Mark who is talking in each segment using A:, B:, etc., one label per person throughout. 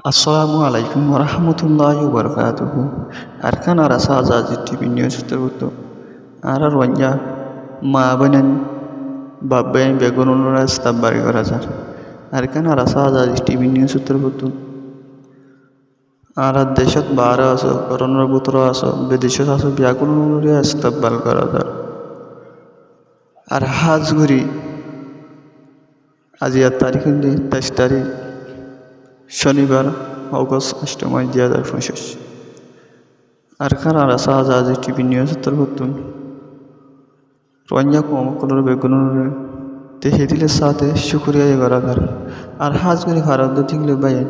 A: আসসালামু আলাইকুম ওরহমতুল্লাহ বরকাতুহু আরকান আর আসা আজাজি টিভি নিউজ উত্তরবুত্ত আর ওয়াঞ্জা মা বোনেন বাব্বাইন বেগুনুরা স্তাব বাড়ি করা যার আরকান আর আসা আজাজি টিভি নিউজ উত্তরবুত্ত আর দেশত বাহারে আছো করোনার বুতর আছো বিদেশত আছো ব্যাগুনুরা স্তাব বাল করা যার আর হাজ ঘুরি আজি আর তারিখ তেইশ তারিখ। শনিবার, অগস্ট অষ্টময়, দুই হাজার পঁচিশ। আর কার আজ টিভি নিউজ উত্তরবর্তন রঞ্জা কমকলর বেগুনের দেখে দিলে সাথে শুক্রিয়া করাদার আর হাজগুড়ি ভারত দিলে বাইন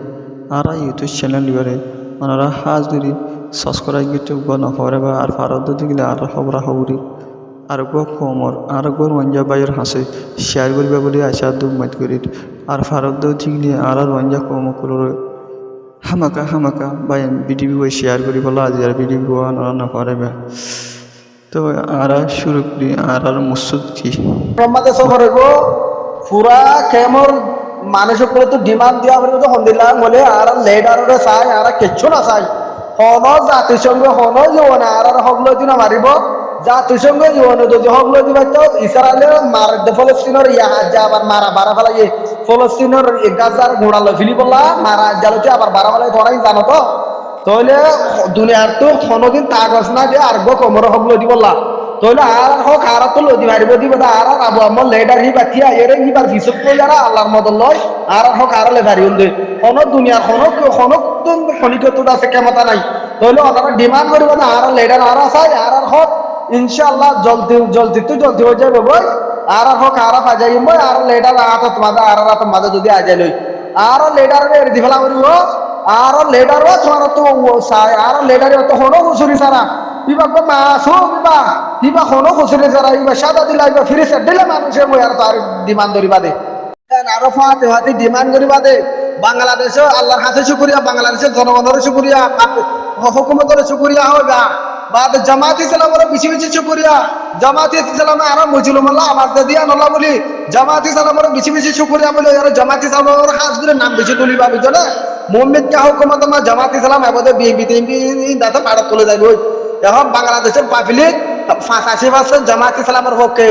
A: আর ইউটিউব চ্যানেল লিবারে ওনারা হাজগুড়ি সাবস্ক্রাইব করতে গণ হরে বা আর ভারত দিলে আর খবরা খবরি আর গো কমর, আর গো রঞ্জা বাইর হাসে শেয়ার করিবা বলে আশা দুঃখ মাত করি আর দিলে আর রঞ্জা কমকলর হামাকা হামাকা বাই বিডিবি বই শেয়ার করি বলো, আজি আর বিডিবি নরান্ন করে বে। তো আর শুরু করি, আর আর মুসুদ কি?
B: মোহাম্মদে সফর হইব পুরা কেমর মানুষের উপরে তো ডিমান্ড দিয়া বলে তো হন্দিলাম বলে আর লেডারে চাই, আর কিচ্ছু না চাই। হন জাতিসংঘ হন জীবনে, আর আর হগলো দিন মারিব জাতিসংঘ জীবনে যদি হগলো দিবা তো ইসরায়েলে মার ফলস্তিনের ইয়া আবার মারা বারা ফেলাই ফলস্তিনের গাজার ঘোড়ালো ফিলি বললা মারা জালতে আবার বারা ফেলাই ধরাই জানো তো তাহলে দুনিয়ার তো কোনোদিন কাগজ না দিয়ে আর গো কমর হগলো দি বললা তাহলে আর হোক আর তো লদি মারিব দিব না আর আর আবু আমল লেডার হিবা থিয়া এরে হিবার হিসব করে যারা আল্লাহর মদল লয় আর আর হোক আর লে দাঁড়িয়ে উন্দে কোন দুনিয়ার কোন কোন তো আছে, কেমতা নাই। তাহলে ওনারা ডিমান্ড করিব না আর লেডার আর আসাই আর আর হোক ইনশাআল্লাহ, জলদি জলদি তো জলদি হয়ে যাবে বই আর হোক, আর আজাই আর লেডার আত তোমাদের আর আর তোমাদের যদি আজাই লই। আর লেডার এর দিফলা করিব। আর লেডার তোমার তো চাই আর লেডার তো হনো হুসুরি সারা। ইবা গো মাসু ইবা। ইবা হনো হুসুরি সারা, ইবা সাদা দিলা, ইবা ফিরে সে দিলে মানুষে মই আর তার ডিমান্ড করিবা দে। আরও ফাতে হাতে ডিমান্ড করিবা দে। বাংলাদেশে আল্লাহর হাতে শুকরিয়া, বাংলাদেশের জনগণের শুকরিয়া হুকুমতের শুকরিয়া হইবা। বাদ জামাত ইসলামের বেশি বেশি শুকরিয়া জামাত ইসলামে আরও মুসলিমাল্লাহ আওয়াজ দিয়া নলা বলি জামাত ইসলামের বেশি বেশি শুকরিয়া বলি, আর জামাত ইসলামের হাজ করে নাম বেশি তুলিবা বুঝলে মোহাম্মদ কা হুকুমত মা জামাত ইসলাম এবারে বিএনপি টিএমপি দাতা পাড়া তুলে যাইব এখন বাংলাদেশের পাবলিক ফাঁসাশি পার্সেন্ট জামাত ইসলামের পক্ষে।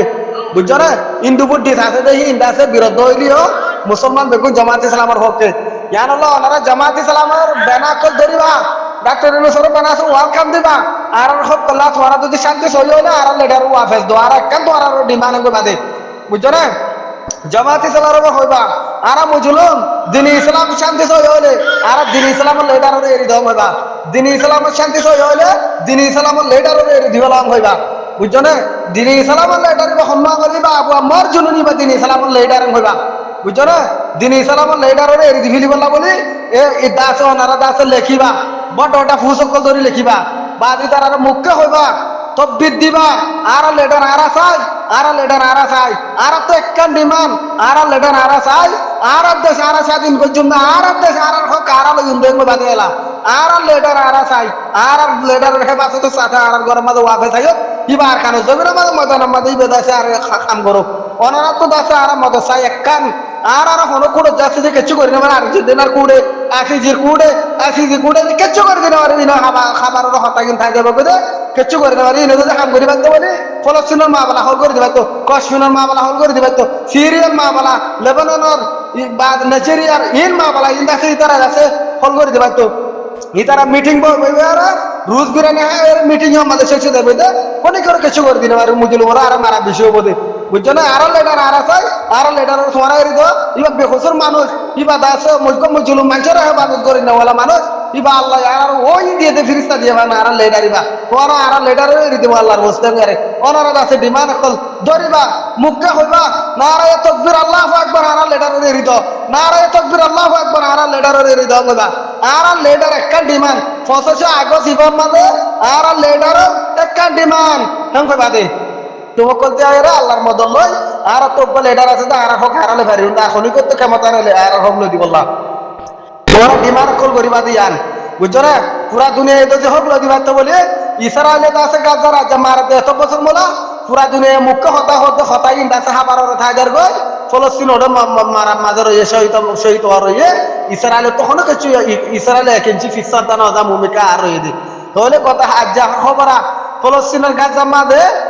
B: বুঝছ না? হিন্দু বুদ্ধি আছে দেখি, ইন্দাসে বিরুদ্ধ হইলিও মুসলমান বেগুন জামাত ইসলামের পক্ষে। ইয়ান হলো, ওনারা জামাত ইসলামের ব্যানার ধরিবা। ডাক্তার ইউনুসের ব্যানার ওয়েলকাম দিবা। আর সব কল্লা তোমারা যদি শান্তি সহি হলে আর লেডার ওয়াফেস দো আর একখান তো আর ডিমান্ড বাদে বুঝছ না? জামাত ইসলামের হইবা আর মুজলুম, দিন ইসলাম শান্তি সহি হলে আর দিন ইসলামের লেডার এরি দম হইবা। দিন ইসলামের শান্তি সহি হলে দিন ইসলামের লেডার এরি দিবলাম হইবা। বুঝছ না? দিন ইসলামের লেডার সম্মান করিবা, আবু আমার জননী বা দিন ইসলামের লেডার হইবা। বুঝছ না? দিন ইসলামের লেডার এরি দিবিলি বললা বলি, এ দাস অনারা দাস লেখিবা। বড় ওটা ফুসকল ধরি লেখিবা। বাদি তার আর মুখ্য হইবা। তব্বির দিবা। আর লেডার আরা চাই আর লেডার আরা চাই আর তো একখান ডিমান্ড আর লেডার আরা চাই আর দেশ আরা স্বাধীন পর্যন্ত আর দেশ আর হোক। আর লগুন দেখব বাদে এলাম। আর লেডার আরা চাই আর লেডার রেখে বাসে তো সাথে আর গরম মাঝে ওয়াফে চাই কিবা আর খানো জমির মাঝে ময়দানের মাঝে ইবে দাসে আর কাম করো ওনারা তো দাসে আর মতো চাই একখান আর হনো কুড়ো যাচ্ছে যে কিচ্ছু করি না মানে আর দিন আর কুড়ে আসিজির কুড়ে আসিজি কুড়ে কিচ্ছু করে দিন আর দিন খাবার খাবার হতা কিন থাই দেবো বুঝে কিচ্ছু করে দেবার ইনে যদি কাম করি পারতো বলে ফলস্তিনের মা বলা হল করে তো কাশ্মীরের মা বলা হল করে দিবা তো সিরিয়ার মা বলা লেবাননের বা নেচেরিয়ার ইন মা বলা ইন দাসে হল করে দিবা তো মিটিং বইবে আর রুজ করে দেবে কোনে করে কিছু করে দিন আর মুজিল আর মারা বেশি হব বুঝছ না? আরও লেটার আর আছে। আরও লেটার তোমার এরি তো, ইবা বেখসুর মানুষ, ইবা দাস, মুজকো মুজুলুম মানুষের মানুষ করি না ওলা মানুষ, ইবা আল্লাহ আর ওই দিয়ে দে ফিরিস্তা দিয়ে ভাই আর লেডার ইবা ওরা আর লেডার দিব আল্লাহর বসতে গেরে ওনারা আছে ডিমান কল ধরিবা মুখে হইবা, নারায় তকবির আল্লাহ আকবার, আর লেডার হৃদ নারায় তকবির আল্লাহ আকবার, আর লেডার হৃদ হইবা। আর লেডার একটা ডিমান ফসছে আগস ইবাম মাদে আর লেডার একটা ডিমান হেন কইবা দে? তোমাকে করতে আগে আল্লাহর মদল লই আর তো লেডার আছে যে আর হোক হারালে পারি না এখনই করতে ক্ষমতা নিলে আর হোক লই দিব আল্লাহ। তোমরা ডিমান্ড কল করিবা দিয়ান বুঝছ পুরা দুনিয়া এতো যে হোক লই দিবা তো বলে ইসরায়েলে তো আছে গাজা রাজা মারাতে এত বছর মোলা, পুরা দুনিয়া মুখ্য হতা হতে হতা ইন্ডা সাহাবার থাকার গই ফলস্তিন মারা মাঝে রয়ে শহীদ শহীদ হওয়া রয়ে ইসরায়েলে তখনও কিছু এক ইঞ্চি ফিসার দানা ভূমিকা আর রয়ে দি। তাহলে কথা হাত যা খবরা, ফলস্তিনের গাজা মাঝে ফলস্তিনের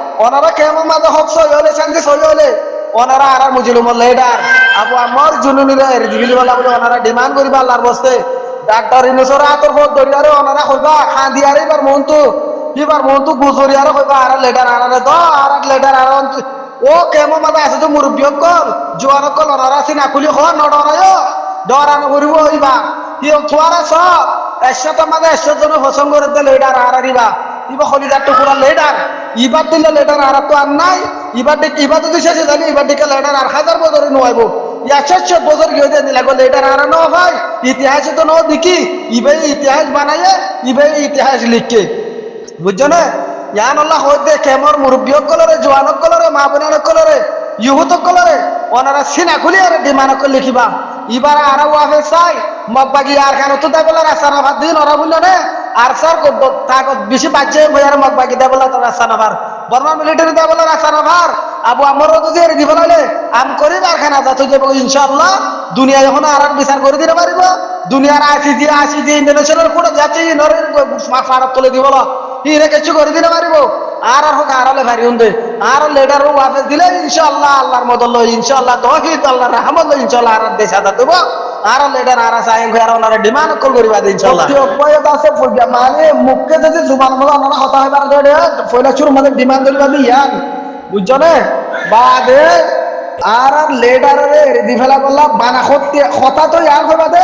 B: ওনারা কেমন মাঝে হক সই হলে শান্তি সই হলে ওনারা আর মুজিলুম লেডার আবু আমার জুনুনিরা এরিজিবিলি বলা বলে ওনারা ডিমান্ড করিবা আল্লাহর বস্তে। ডাক্তার ইনুসরা আতর ফোট দরিয়ারে ওনারা কইবা খান দিয়ারে এবার মন্তু এবার মন্তু গুজরিয়ারে কইবা, আর লেডার আর দ, আর লেডার আর ও কেমন মাঝে আছে তো মুরব্বী কল জোয়ান কল ওনারা চিনা খুলি হ নডরায়। ডরানো করিব হইবা। ইয়ে থুয়ারা সব। একশত মাঝে একশো জন পছন্দ করে দিলে লেডার আর আরিবা ইবা খলিদার টুকুরা ইবার দিলে লেডার আর তো আর নাই। ইবার ইবার যদি শেষে জানি ইবার দিকে লেডার আর হাজার বছরে নোয়াইব। একশো বছর গিয়ে দিয়ে দিলে লেডার আর ন ভাই। ইতিহাসে তো ন দেখি। ইবে ইতিহাস বানায় ইবে ইতিহাস লিখকে বুঝছ না ইয়ান আল্লাহ হইতে কেমর মুরব্বী কলরে জোয়ান কলরে, মা বোনের কলরে ইহুত কলরে, ওনারা সিনা খুলি আর ডিমানক লিখিবা। ইবার আর ওয়াফে চাই। মগবাগি আর খান তো দেবলা রাস্তা না দিন, ওরা বলল না আর তাকত বেশি বাচ্চা বইয়ার মগবাগি দেবলা তো রাস্তা বর্মা মিলিটারি দেবলা রাস্তা আবু যদি এর দিব লাইলে আম করি আর খানা যাত যাব দুনিয়া যখন আর আর বিচার করে দিতে পারিব। দুনিয়ার আসি দিয়ে আসি দিয়ে ইন্টারন্যাশনাল কোর্টে যাচ্ছে ফারাত তুলে দিব ইরে কিছু করে দিতে পারিব? আর আর হোক আড়ালে ভারি হুন্দে। আর লেডার ওয়াফেস দিলে ইনশাআল্লাহ আল্লাহর মদল ইনশাআল্লাহ তৌফিক, আল্লাহর রহমত ইনশাআল্লাহ আর দেশ আদা দেব আর লেডার আর সাইন আর ওনারা ডিমান্ড কল করিবা দিন, ইনশাআল্লাহ। অপয়ত আছে মানে মুখে যদি জুবান মলা ওনারা হতা হইবার দে পয়লা শুরু মানে ডিমান্ড করিবা দিয়ান বুঝছ না বাদে আর লেডারে রেডি ফেলা বললা বানা সত্যি হতা তো ইয়ান দে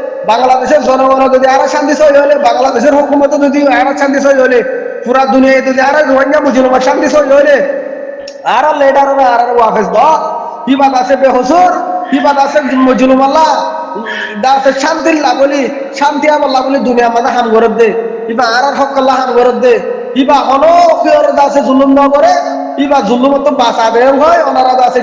B: বাংলাদেশের জনগণ যদি আর শান্তি সই হলে, বাংলাদেশের হুকুমত যদি আর শান্তি সই হলে, পুরা দুনিয়ায় যদি আর রোহিঙ্গা মুসলমান শান্তি সই হলে, আর লেডার আর ওয়াফেস দ। ইবাদ আছে বেহসুর ইবাদ আছে মজলুম আল্লাহ। দাসে শান্তি আল্লাহ বলি দুনিয়া মানে হাম গরব দে। ইবা আর আর হক আল্লাহ হাম গরব দে। ইবা ফিওর দাসে জুলুম ন করে ইবা জুলুম তো বাঁচাবে হয় ওনারা দাসে